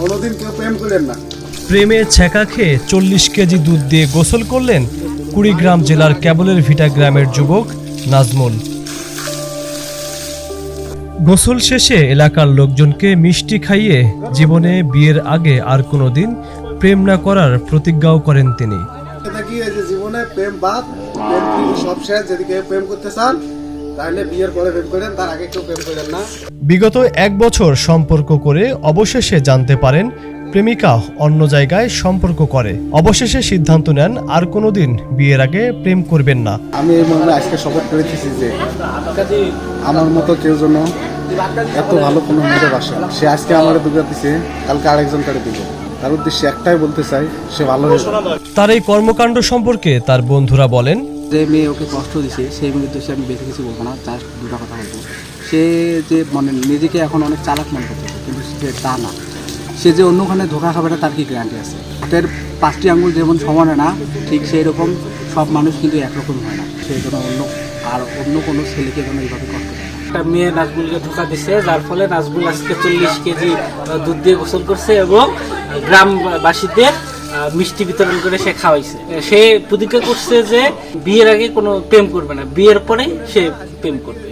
কোনোদিন কেউ প্রেম করেন না। প্রেমে ছ্যাঁকা খেয়ে চল্লিশ কেজি দুধ দিয়ে গোসল করলেন কুড়িগ্রাম জেলার ক্যাবলের ভিটা গ্রামের যুবক নাজমুল। গোসল শেষে এলাকার লোকজনকে মিষ্টি খাইয়ে জীবনে বিয়ের আগে আর কোনোদিন প্রেম না করার প্রতিজ্ঞাও করেন তিনি। জীবনে প্রেম বাদ প্রেম সব শেষ যদি প্রেম করতে চান? তাহলে বিয়ের পরে প্রেম করেন তার আগে কেউ প্রেম করেন না। বিগত এক বছর সম্পর্ক করে অবশেষে জানতে পারেন প্রেমিকা অন্য জায়গায় সম্পর্ক করে। অবশেষে সিদ্ধান্ত নেন আর কোনোদিন বিয়ের আগে প্রেম করবেন না। আমি এই মর্মে আজকে শপথ করেছি যে আমার মতো কেউ যেন এত ভালো কোনো মেয়েদের বাসে সে আজকে আমার দুর্গা দিছে কালকে আরেকজন কারে দিব। তার উদ্দেশ্যে একটাই বলতে চাই সে ভালো তার এই কর্মকাণ্ড সম্পর্কে তার বন্ধুরা বলেন যে মেয়ে ওকে কষ্ট দিছে সেই মেয়ের দোষে আমি বেশি কিছু বলব না জাস্ট দুটো কথা বলব। সে যে মানে নিজেকে এখন অনেক চালাক মনে করতেছে কিন্তু সে তা না। সে যে অন্যখানে ধোকা খাবে না, তার কি গ্যারান্টি আছে? হাতের পাঁচটি আঙুল যেমন সমান হয় না, ঠিক সেই রকম সব মানুষ কিন্তু একরকম হয় না। সেই জন্য অন্য, আর অন্য কোনো ছেলেকে যেন এইভাবে কষ্ট একটা মেয়ে নাজবুলকে ধোকা দিছে, যার ফলে নাজবুল আজকে চল্লিশ কেজি দুধ দিয়ে গোসল করছে এবং গ্রামবাসীদের মিষ্টি বিতরণ করে সে খাওয়াইছে। সে প্রতিজ্ঞা করছে যে বিয়ের আগে কোনো প্রেম করবে না। বিয়ের পরে সে প্রেম করবে।